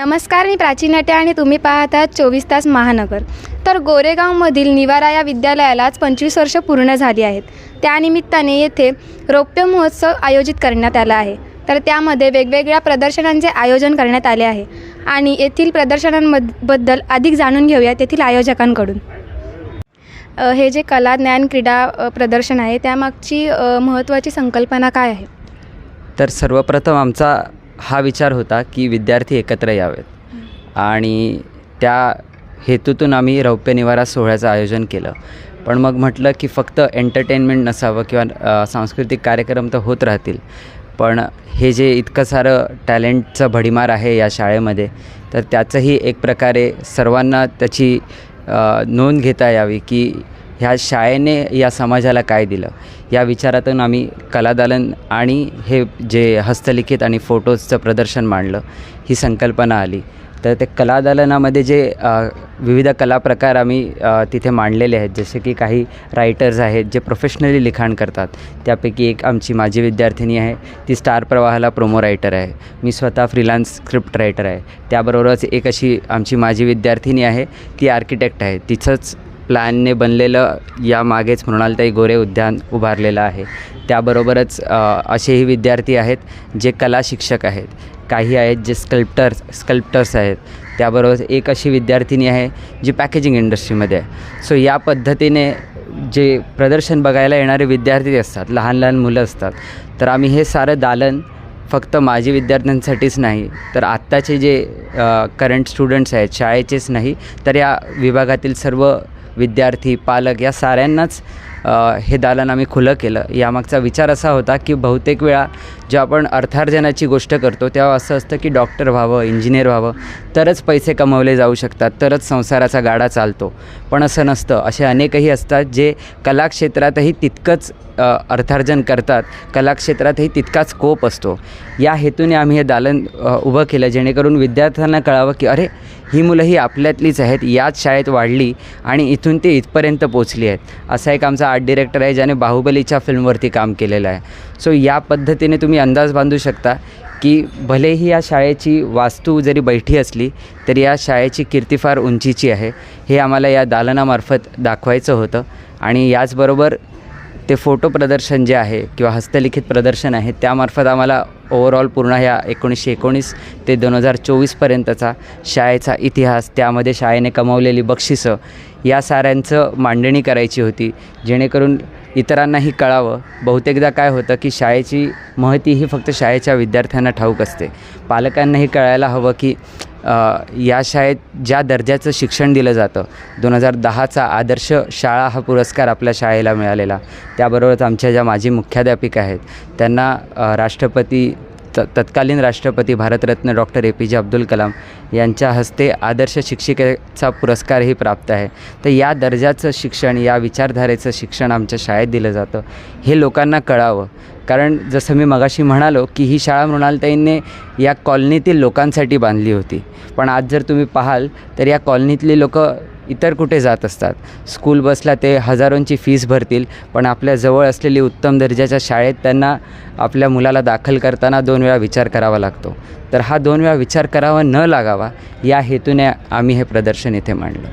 नमस्कार मी प्राची नटे आणि तुम्ही पाहत आहात चोवीस तास महानगर. तर गोरेगावमधील निवारा या विद्यालयालाच पंचवीस वर्ष पूर्ण झाली आहेत. त्यानिमित्ताने येथे रौप्य महोत्सव आयोजित करण्यात आला आहे. तर त्यामध्ये वेगवेगळ्या प्रदर्शनांचे आयोजन करण्यात आले आहे आणि येथील प्रदर्शनांबद्दल अधिक जाणून घेऊया तेथील आयोजकांकडून. हे जे कला ज्ञान क्रीडा प्रदर्शन आहे त्यामागची महत्त्वाची संकल्पना काय आहे? तर सर्वप्रथम आमचा हा विचार होता की विद्यार्थी एकत्र यावेत. आणि त्या हेतूतून आम्ही रौप्य निवारा सोहळ्याचं आयोजन केलं. पण मग म्हटलं की फक्त एंटरटेनमेंट नसावं किंवा सांस्कृतिक कार्यक्रम तर होत राहतील. पण हे जे इतकं सारं टॅलेंटचं भडीमार आहे या शाळेमध्ये तर त्याचंही एक प्रकारे सर्वांना त्याची नोंद घेता यावी की ह्या शाळेने या समाजाला काय दिलं? या विचारातून आम्ही कलादालन आणि हे जे हस्तलिखित आणि फोटोजचं प्रदर्शन मांडलं ही संकल्पना आली. तर ते कलादालनामध्ये जे विविध कला प्रकार आम्ही तिथे मांडलेले आहेत जसे की काही रायटर्स आहेत जे प्रोफेशनली लिखाण करतात. त्यापैकी एक आमची माझी विद्यार्थिनी आहे ती स्टार प्रवाहाला प्रोमो रायटर आहे. मी स्वतः फ्रीलान्स स्क्रिप्ट रायटर आहे. त्याबरोबरच एक अशी आमची माझी विद्यार्थिनी आहे ती आर्किटेक्ट आहे. तिचंच प्लॅनने बनलेलं या मागेच मृणालताई गोरे उद्यान उभारलेलं आहे. त्याबरोबरच असेही विद्यार्थी आहेत जे कला शिक्षक आहेत. काही आहेत जे स्कल्प्टर्स स्कल्प्टर्स आहेत. त्याबरोबर एक अशी विद्यार्थिनी आहे जी पॅकेजिंग इंडस्ट्रीमध्ये आहे. सो या पद्धतीने जे प्रदर्शन बघायला येणारे विद्यार्थी असतात लहान लहान मुलं असतात तर आम्ही हे सारं दालन फक्त माझी विद्यार्थ्यांसाठीच नाही तर आत्ताचे जे करंट स्टुडंट्स आहेत शाळेचेच नाही तर या विभागातील सर्व विद्यार्थी पालक या साऱ्यांनाच हे दालन आम्ही खुलं केलं. यामागचा विचार असा होता की बहुतेक वेळा जेव्हा आपण अर्थार्जनाची गोष्ट करतो तेव्हा असं असतं की डॉक्टर व्हावं इंजिनियर व्हावं तरच पैसे कमवले जाऊ शकतात तरच संसाराचा गाडा चालतो. पण असं नसतं. असे अनेकही असतात जे कलाक्षेत्रातही तितकंच अर्थार्जन करतात. कलाक्षेत्रातही तितकाच स्कोप असतो. या हेतूने आम्ही हे दालन उभं केलं जेणेकरून विद्यार्थ्यांना कळावं की अरे ही मुलं ही आपल्यातलीच आहेत याच शाळेत वाढली आणि इथून ते इथपर्यंत पोचली आहेत. असा एक आमचा आर्ट डिरेक्टर आहे ज्याने बाहुबलीच्या फिल्मवरती काम केलेलं आहे. सो या पद्धतीने तुम्ही अंदाज बांधू शकता की भलेही या शाळेची वास्तू जरी बैठी असली तरी या शाळेची कीर्ती फार उंचीची आहे. हे आम्हाला या दालनामार्फत दाखवायचं होतं आणि याचबरोबर ते फोटो प्रदर्शन जे आहे किंवा हस्तलिखित प्रदर्शन आहे त्यामार्फत आम्हाला ओव्हरऑल पूर्ण ह्या एकोणीसशे एकोणीस ते दोन हजार चोवीसपर्यंतचा शाळेचा इतिहास त्यामध्ये शाळेने कमावलेली बक्षिसं या साऱ्यांचं मांडणी करायची होती. जेणेकरून इतरांनाही कळावं बहुतेकदा काय होतं की शाळेची महती ही फक्त शाळेच्या विद्यार्थ्यांना ठाऊक असते. पालकांनाही कळायला हवं की या शाळेत ज्या दर्जाचं शिक्षण दिलं जातं दोन हजार दहाचा आदर्श शाळा हा पुरस्कार आपल्या शाळेला मिळालेला. त्याबरोबरच आमच्या ज्या माजी मुख्याध्यापिका आहेत त्यांना राष्ट्रपती त तत्कालीन राष्ट्रपती भारतरत्न डॉक्टर ए पी जे अब्दुल कलाम यांच्या हस्ते आदर्श शिक्षिकेचा पुरस्कारही प्राप्त आहे. तर या दर्जाचं शिक्षण या विचारधारेचं शिक्षण आमच्या शाळेत दिलं जातं. हे लोकांना कळावं. कारण जसं मी मगाशी म्हणालो की ही शाळा मृणालताईंनी या कॉलनीतील लोकांसाठी बांधली होती. पण आज जर तुम्ही पाहाल तर या कॉलनीतली लोकं इतर कुठे जात असतात. स्कूल बसला ते हजारोंची फीस भरतील पण आपल्या जवळ असलेली उत्तम दर्जाच्या शाळेत त्यांना आपल्या मुलाला दाखल करताना दोन वेळा विचार करावा लागतो. तर हा दोन वेळा विचार करावा न लागावा या हेतूने आम्ही हे प्रदर्शन इथे मांडलं.